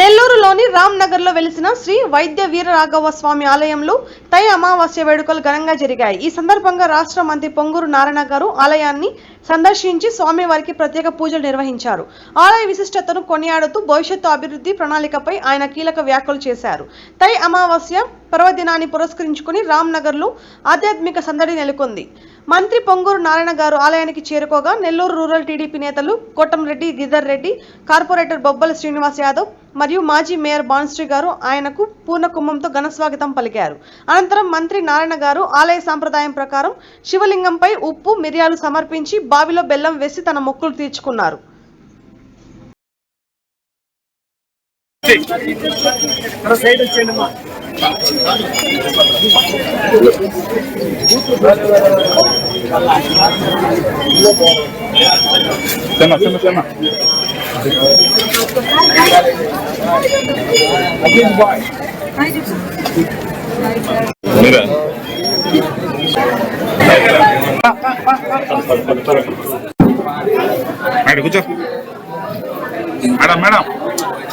నెల్లూరులోని రామ్నగర్లో లో వెలిసిన శ్రీ వైద్య వీర రాఘవ స్వామి ఆలయంలో తై అమావాస్య వేడుకలు ఘనంగా జరిగాయి. ఈ సందర్భంగా రాష్ట్ర మంత్రి పొంగూరు నారాయణ గారు ఆలయాన్ని సందర్శించి స్వామివారికి ప్రత్యేక పూజలు నిర్వహించారు. ఆలయ విశిష్టతను కొనియాడుతూ భవిష్యత్తు అభివృద్ధి ప్రణాళికపై ఆయన కీలక వ్యాఖ్యలు చేశారు. తై అమావాస్య పర్వదినాన్ని పురస్కరించుకుని రామ్ నగర్లో ఆధ్యాత్మిక సందడి నెలకొంది. మంత్రి పొంగూరు నారాయణ గారు ఆలయానికి చేరుకోగా నెల్లూరు రూరల్ టీడీపీ నేతలు కోటంరెడ్డి గిద్దర్ రెడ్డి కార్పొరేటర్ బొబ్బల శ్రీనివాస్ యాదవ్ మరియు మాజీ మేయర్ బాన్శ్రీ గారు ఆయనకు పూర్ణ కుంభంతో ఘన స్వాగతం పలికారు. అనంతరం మంత్రి నారాయణ గారు ఆలయ సాంప్రదాయం ప్రకారం శివలింగంపై ఉప్పు మిరియాలు సమర్పించి బావిలో బెల్లం వేసి తన మొక్కులు తీర్చుకున్నారు. సైడ్ వచ్చేయండి అమ్మా Tema, tema, tema. Mira. Madam కూర్చో మేడం మేడం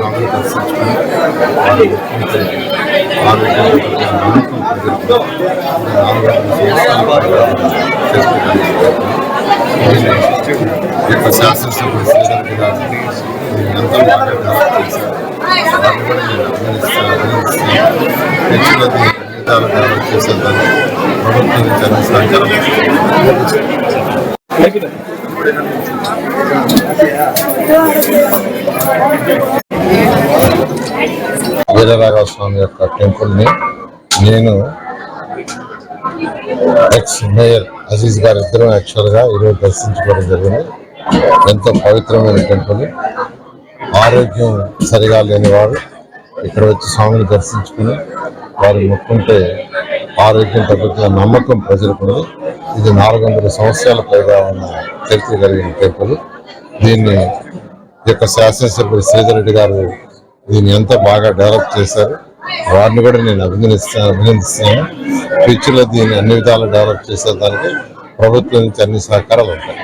సాగులు దర్శించుకుని వారి ఆరోగ్యం నమ్మకం యొక్క శాసనసభ శ్రీధర్ ఎంతో బాగా వారిని కూడా నేను అభినందిస్తాను చేసేదాన్ని ప్రభుత్వం నుంచి వీరరాఘవ స్వామి యొక్క టెంపుల్ని నేను ఎక్స్ మేయర్ అజీజ్ గారు ఇద్దరం యాక్చువల్గా ఈరోజు దర్శించుకోవడం జరిగింది. ఎంతో పవిత్రమైన టెంపుల్. ఆరోగ్యం సరిగా లేనివారు ఇక్కడ వచ్చి స్వామిని దర్శించుకుని వారు మొక్కుంటే ఆరోగ్యం తగ్గుతున్న నమ్మకం ప్రజలకుంది ఇది నాలుగు వందల సంవత్సరాల పైగా ఉన్న చరిత్ర కలిగిన టెంపుల్. దీన్ని ఈ యొక్క శాసనసభ్యులు శ్రీధర్ రెడ్డి గారు దీన్ని ఎంతో బాగా డెవలప్ చేశారు. వారిని కూడా నేను అభినందిస్తాను. అభినందిస్తున్నాను ఫ్యూచర్లో దీన్ని అన్ని విధాలు డెవలప్ చేసేదానికి ప్రభుత్వం నుంచి అన్ని సహకారాలు ఉంటాయి.